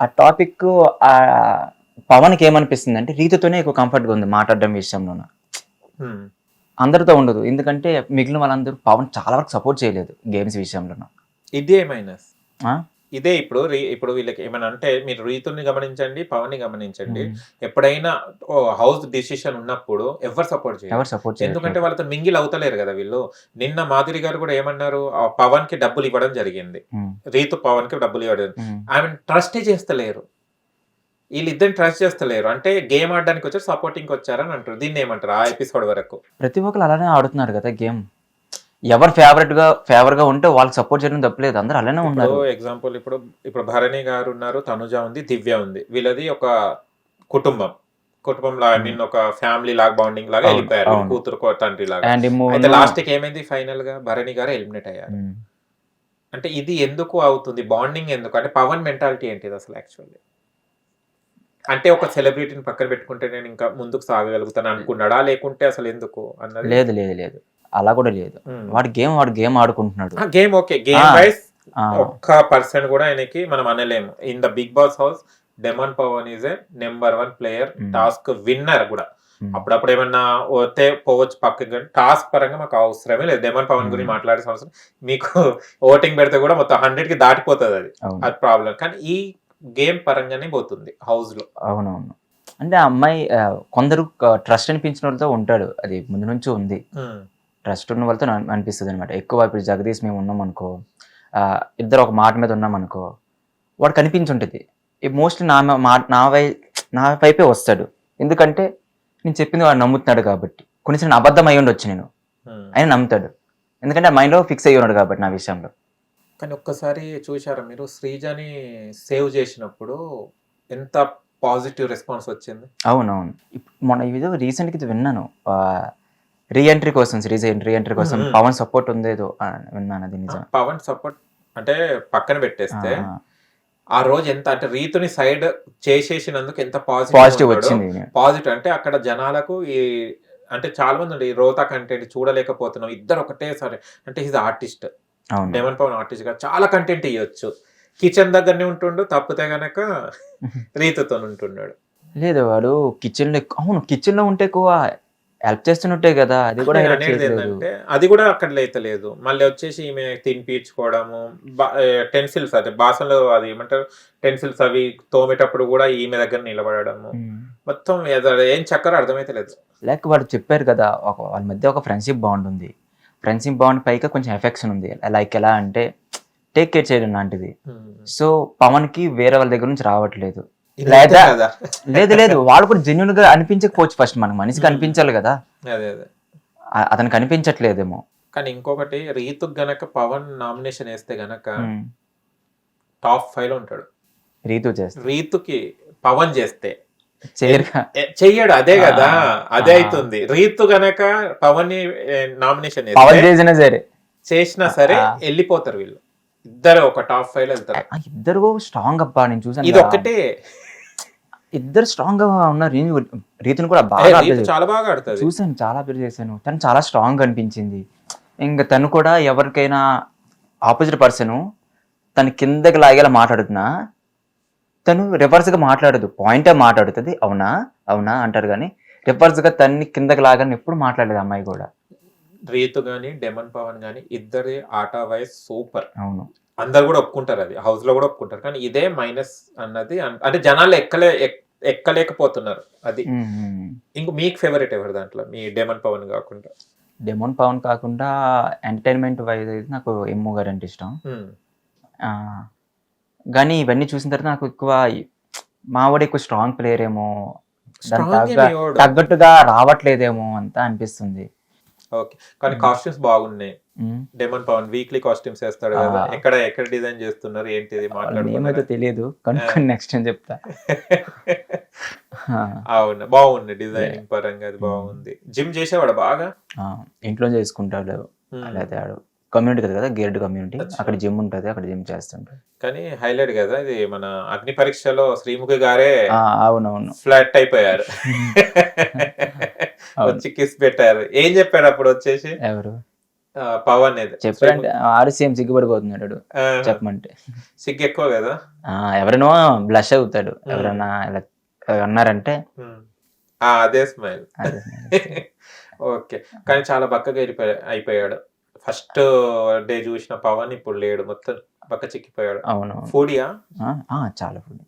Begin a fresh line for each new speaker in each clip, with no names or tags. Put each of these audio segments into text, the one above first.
ఆ టాపిక్ ఆ పవన్కి ఏమనిపిస్తుంది అంటే రీతితోనే ఎక్కువ కంఫర్ట్గా ఉంది మాట్లాడడం విషయంలో
హ్మ్.
అందరితో ఉండదు. ఎందుకంటే మిగిలిన వాళ్ళందరూ పవన్ చాలా వరకు సపోర్ట్ చేయలేదు గేమ్స్ విషయంలో
ఇదే మైనస్ ఇదే ఇప్పుడు ఇప్పుడు వీళ్ళకి ఏమైనా అంటే మీరు రీతుని గమనించండి పవన్ని గమనించండి ఎప్పుడైనా హౌస్ డిసిషన్ ఉన్నప్పుడు ఎవరు సపోర్ట్ చేయాలి
ఎవరు సపోర్ట్
ఎందుకంటే వాళ్ళతో మింగిల్ అవుతలేరు కదా వీళ్ళు. నిన్న మాధురి గారు కూడా ఏమన్నారు పవన్కి డబ్బులు ఇవ్వడం జరిగింది. రీతు పవన్కి డబ్బులు ఇవ్వడం ఆమె ట్రస్టే చేస్తలేరు. వీళ్ళిద్దరిని ట్రస్ట్ చేస్తలేరు. అంటే గేమ్ ఆడడానికి వచ్చారు సపోర్టింగ్ వచ్చారని అంటారు. దీన్ని ఏమంటారు ఆ ఎపిసోడ్ వరకు?
ప్రతి ఒక్కరు అలానే ఆడుతున్నారు కదా గేమ్. ఎవరు ఫేవరెట్గా ఫేవర్గా ఉంటే వాళ్ళకి సపోర్ట్ చేయడం తప్పలేదు. అందరూ అలానే ఉన్నారు.
ఎగ్జాంపుల్ ఇప్పుడు ఇప్పుడు భరణి గారు ఉన్నారు తనుజ ఉంది దివ్య ఉంది. వీళ్ళది ఒక కుటుంబం. కుటుంబంలో ఐ మీన్ ఒక ఫ్యామిలీ లాగా బాండింగ్ లాగా వెళ్ళిపోయారు. కూతురు తండ్రి లాగా. అయితే లాస్ట్కి ఏమైంది ఫైనల్గా భరణి గారు ఎలిమినేట్ అయ్యారు. అంటే ఇది ఎందుకు అవుతుంది? బాండింగ్ ఎందుకు? అంటే పవన్ మెంటాలిటీ ఏంటిది అసలు యాక్చువల్లీ అంటే ఒక సెలబ్రిటీని పక్కన పెట్టుకుంటే నేను ఇంకా ముందుకు సాగగలుగుతాను అనుకున్నాడా? లేకుంటే అసలు ఎందుకు అన్నది?
లేదు లేదు లేదు. అలా కూడా లేదు. వాడు గేమ్ వాడు గేమ్ ఆడుకుంటున్నాడు.
Game okay. గేమ్. వైస్ ఒక్క పర్సన్ కూడా ఆయనకి మనం అనలేము. In the Bigg Boss house demon Pavan is a number one player. Task winner కూడా. అప్పుడప్పుడు ఏమన్నా పోతే పోవచ్చు పక్కకి కానీ టాస్క్ పరంగా మాకు అవసరమే లేదు. డెమన్ పవన్ గురించి
Hmm.
మాట్లాడే అవసరం మీకు ఓటింగ్ పెడితే కూడా మొత్తం హండ్రెడ్కి దాటిపోతుంది అది. అది ప్రాబ్లం కానీ ఈ గేమ్ పరంగానే పోతుంది హౌస్లో.
అవునవును. అంటే ఆ అమ్మాయి కొందరు ట్రస్ట్ అనిపించిన వాళ్ళతో ఉంటాడు. అది ముందు నుంచి ఉంది. ట్రస్ట్ ఉన్న వాళ్ళతో అన్- అనిపిస్తుంది అనమాట ఎక్కువ ఇప్పుడు జగదీష్ మేము ఉన్నాం అనుకో ఇద్దరు ఒక మాట మీద ఉన్నాం అనుకో వాడు కనిపించుంటుంది. మోస్ట్లీ నా మా నా వై నా వైపే వస్తాడు. ఎందుకంటే నేను చెప్పింది వాడు నమ్ముతున్నాడు కాబట్టి. కొన్నిసార్లు అబద్ధం అయి ఉండొచ్చు నేను. ఆయన నమ్ముతాడు. ఎందుకంటే ఆ మైండ్లో ఫిక్స్ అయ్యి ఉన్నాడు కాబట్టి నా విషయంలో.
కానీ ఒక్కసారి చూసారా మీరు? శ్రీజని సేవ్ చేసినప్పుడు ఎంత పాజిటివ్ రెస్పాన్స్ వచ్చింది?
అవునవును. మొన్న ఇది రీసెంట్గా ఇది విన్నాను. రీ ఎంట్రీ కోసం సిరీస్ రీ ఎంట్రీ కోసం. పవన్ సపోర్ట్ ఉందేదో విన్నాను అది నిజం.
పవన్ సపోర్ట్ అంటే పక్కన పెట్టేస్తే
ఆ,
రోజు ఎంత అంటే రీతుని సైడ్ చేసేసినందుకు ఎంత
పాజిటివ్
పాజిటివ్
వచ్చింది.
పాజిటివ్ అంటే అక్కడ జనాలకు ఈ అంటే చాలా మంది ఉండే రోతా కంటెంట్ చూడలేకపోతున్నాం. ఇద్దరు ఒకటేసారి అంటే ఈజ్ ఆర్టిస్ట్ డెమన్ పవన్ ఆర్టిస్ట్గా చాలా కంటెంట్ ఇవ్వచ్చు కిచెన్ దగ్గరనే ఉంటుండు తప్పితే గనక రీతుతో ఉంటున్నాడు.
లేదు వాడు కిచెన్లో అవును కిచెన్లో ఉంటే ఎక్కువ హెల్ప్ చేస్తున్నట్టే కదా అది కూడా.
ఏంటంటే అది కూడా అక్కడ లేదు మళ్ళీ వచ్చేసి ఈమె తినిపించుకోవడము టెన్సిల్స్ అదే బాసనలో అది ఏమంటారు టెన్సిల్స్ అవి తోమేటప్పుడు కూడా ఈమె దగ్గర నిలబడము. మొత్తం ఏం చక్కర అర్థమైతే లేదు
లైక్ వాడు చెప్పారు కదా ఒక వాళ్ళ మధ్య ఒక ఫ్రెండ్షిప్ బాండ్ ఉంది ఫ్రెండ్షిప్ బాండ్ పైగా కొంచెం ఎఫెక్షన్ ఉంది. లైక్ ఎలా అంటే టేక్ కేర్ చేయడం లాంటిది. సో పవన్కి వేరే వాళ్ళ దగ్గర నుంచి రావట్లేదు. లేదా- లేదు లేదు. వాడు కూడా జెన్యున్గా అనిపించకపోవచ్చు ఫస్ట్ మనకు. మనిషికి అనిపించాలి కదా.
అదే అదే.
ఆ- అతనికి అనిపించట్లేదేమో.
కానీ ఇంకొకటి రీతు గనక పవన్ నామినేషన్ వేస్తే గనక
ఉమ్.
టాప్ ఫైవ్లో ఉంటాడు.
రీతు చేస్తా.
రీతుకి పవన్ చేస్తే. చెయ్యడు అదే కదా. అదే. అవుతుంది. రీతు గనక పవన్ని నామినేషన్
పవన్ చేసినా సరే.
చేసినా సరే. వెళ్ళిపోతారు వీళ్ళు. ఇద్దరు ఒక టాప్ ఫైవ్లో వెళ్తారు
ఇద్దరు స్ట్రాంగ్ అబ్బా నేను చూసాను
ఇది
కదా. ఇద్దరు స్ట్రాంగ్గా ఉన్నారు రీతు- రీతుని కూడా బాగా.
చాలా బాగా ఆడుతుంది.
చూసాను చాలా పేరు చేశాను. తను చాలా స్ట్రాంగ్ అనిపించింది. ఇంకా తను కూడా ఎవరికైనా ఆపోజిట్ పర్సన్ తను కిందకి లాగేలా మాట్లాడుతున్నా. తను రివర్స్గా మాట్లాడదు. పాయింటే మాట్లాడుతుంది. అవునా? అవునా? అంటారు కానీ రివర్స్గా తన్ని కిందకి లాగని ఎప్పుడు మాట్లాడలేదు అమ్మాయి కూడా.
రీతు గాని డెమన్ పవన్ గాని ఇద్దరి ఆట వైస్ సూపర్.
అవును.
అందరు కూడా ఒప్పుకుంటారు అది. హౌస్లో కూడా ఒప్పుకుంటారు. కానీ ఇదే మైనస్ అన్నది. అన్- అంటే జనాలు ఎక్కలే ఎక్- ఎక్కలేకపోతున్నారు. అది ఇంక మీకు ఫేవరెట్ ఎవరు దాంట్లో? మీ డెమన్ పవన్ కాకుండా.
డెమోన్ పవన్ కాకుండా ఎంటర్టైన్మెంట్ వైజ్ అయితే నాకు ఎమ్ము గారు అంటే ఇష్టం. కానీ ఇవన్నీ చూసిన తర్వాత నాకు ఎక్కువ మావాడు ఎక్కువ స్ట్రాంగ్ ప్లేయర్ ఏమో. తగ్గట్టుగా రావట్లేదేమో అంతా అనిపిస్తుంది.
ఓకే. కానీ. కాస్ట్యూమ్స్ బాగున్నాయి. డెమన్ పవన్ వీక్లీ కాస్ట్యూమ్స్ వేస్తాడు కదా. ఎక్కడ ఎక్కడ డిజైన్ చేస్తున్నారు? ఏంటిది?
అయితే తెలియదు. కనుక్కొని నెక్స్ట్ టైం చెప్తా.
అవును బాగుంది డిజైనింగ్ పరంగా అది బాగుంది. జిమ్ చేసేవాడు బాగా?
ఇంట్లో చేసుకుంటాడు.
Hmm.
అలాగే ఆడు. కమ్యూనిటీ కదా కదా గేర్డ్ కమ్యూనిటీ. అక్కడ జిమ్ ఉంటుంది అక్కడ జిమ్ చేస్తుంటాడు.
కానీ హైలైట్ కదా ఇది మన అగ్ని పరీక్షలో శ్రీముఖి గారే
అవునవును.
ఫ్లాట్ అయిపోయారు. వచ్చి కిస్ పెట్టారు. ఏం చెప్పాడు అప్పుడు వచ్చేసి?
ఎవరు?
పవన్
ఆరు సేమ్ సిగ్గుపడిపోతున్నాడు చెప్పమంటే.
సిగ్గు ఎక్కువ కదా?
ఎవరైనా బ్లష్ అవుతాడు. ఎవరైనా ఇలా అన్నారంటే
అదే స్మైల్ ఓకే. కానీ చాలా బక్కగా వెళ్ళిపోయా అయిపోయాడు. ఫస్ట్ డే చూసిన పవన్ ఇప్పుడు లేడు. మొత్తం బక్క చిక్కిపోయాడు.
అవును.
ఫుడియా?
చాలా ఫుడ్.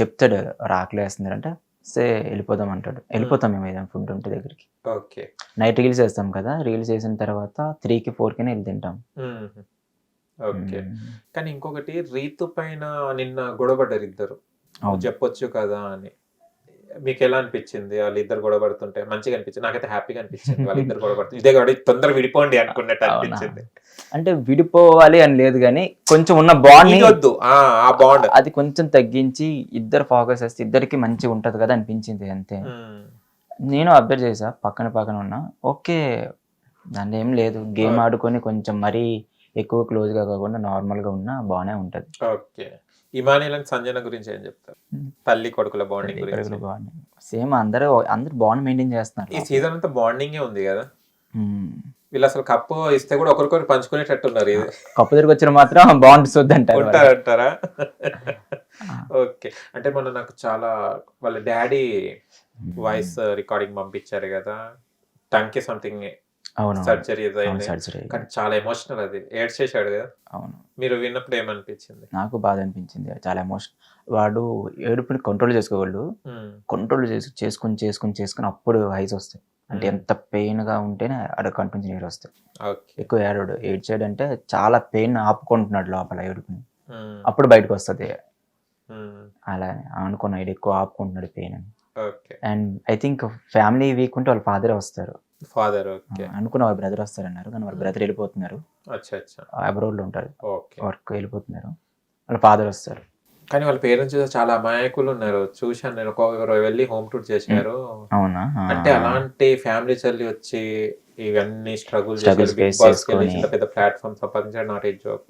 చెప్తాడు రాకలు వేస్తున్నారంటే సే వెళ్ళిపోదాం అంటాడు. వెళ్ళిపోతాం మేము ఏదైనా ఫుడ్ ఉంటే దగ్గరికి.
ఓకే.
నైట్ రీల్స్ వేస్తాం కదా రీల్స్ వేసిన తర్వాత త్రీకి ఫోర్కి వెళ్ళి తింటాం.
ఓకే. కానీ ఇంకొకటి రీతు పైన నిన్న గొడవపడ్డారు ఇద్దరు. చెప్పొచ్చు కదా అని. మీకు ఎలా అనిపించింది వాళ్ళిద్దరు గొడవపడుతుంటే మంచిగా అనిపించింది. నాకైతే హ్యాపీగా అనిపించింది. వాళ్ళిద్దరు గొడవపడుతుంది ఇదే కాబట్టి తొందరగా విడిపోండి అనుకున్నట్టు? అనిపించింది.
అంటే విడిపోవాలి అని లేదు కానీ కొంచెం ఉన్న బాండ్
వద్దు ఆ బాండ్
అది కొంచెం తగ్గించి ఇద్దరు ఫోకస్ చేస్తే ఇద్దరికి మంచిగా ఉంటది కదా అనిపించింది అంతే. నేను అబ్జర్వ్ చేసా. పక్కన పక్కన ఉన్నా. ఓకే. దాని ఏం లేదు. గేమ్ ఆడుకొని కొంచెం మరీ ఎక్కువ క్లోజ్గా కాకుండా నార్మల్గా ఉన్నా బాగానే ఉంటది.
ఓకే. ఇమానియల్ అండ్ సంజన గురించి ఏం చెప్తారు. తల్లి కొడుకుల బాండింగ్ గురించి.
సేమ్ అందరూ అందరు బాండ్ మెయింటైన్ చేస్తున్నారు.
ఈ సీజన్ అంతా బాండింగే ఉంది కదా. వీళ్ళు అసలు కప్పు ఇస్తే కూడా ఒకరికొకరు పంచుకునేటట్టు ఉన్నారు ఇది.
కప్పు దగ్గరికి వచ్చిన మాత్రం బాండ్.
ఉంటారంటారా?
ఆ.
ఓకే. అంటే మొన్న నాకు చాలా వాళ్ళ డాడీ వాయిస్ రికార్డింగ్ పంపించారు కదా. టంకి సంథింగ్
అవును
సర్జరీ
సర్జరీ
కానీ చాలా ఎమోషనల్ అది. ఏడ్స్ చేశాడు కదా.
అవును.
మీరు విన్నప్పుడు ఏమనిపించింది?
నాకు బాధ అనిపించింది. చాలా ఎమోషన్ వాడు ఏడుపుని కంట్రోల్
ఉమ్,
కంట్రోల్ చేసి చేసుకుని చేసుకుని చేసుకుని అప్పుడు హైస్ వస్తాయి. అంటే. ఎంత పెయిన్గా ఉంటేనే ఆడ కంటిన్యూ నీరు వస్తాయి. ఎక్కువ ఏడాడు ఏడ్చాడు అంటే చాలా పెయిన్ ఆపుకుంటున్నాడు లోపల ఏడుపుని. అప్పుడు బయటకు వస్తుంది. అలా అనుకున్నా ఇది ఎక్కువ ఆపుకుంటున్నాడు పెయిన్ అని. And I think family week ఉంటే వాళ్ళ ఫాదరే వస్తారు.
ఫాదర్ ఓకే
అనుకున్న వాళ్ళ బ్రదర్ వస్తారన్నారు కానీ వాళ్ళ బ్రదర్ వెళ్ళిపోతున్నారు.
అచ్చా అచ్చా.
అబ్రోడ్లో ఉంటారు.
ఓకే
వర్క్ వెళ్ళిపోతున్నారు. వాళ్ళ ఫాదర్ వస్తారు.
కానీ వాళ్ళ పేరెంట్స్ చాలా అమాయకులు ఉన్నారు. చూశాను నేను. ఒక ఎవరో వెళ్ళి హోమ్ టూర్ చేశారు
అవునా.
అంటే అలాంటి ఫ్యామిలీ చల్లి వచ్చి ఇవన్నీ స్ట్రగుల్ చేసి వెళ్ళి పెద్ద ప్లాట్ఫామ్ సంపాదించాడు. Not a job.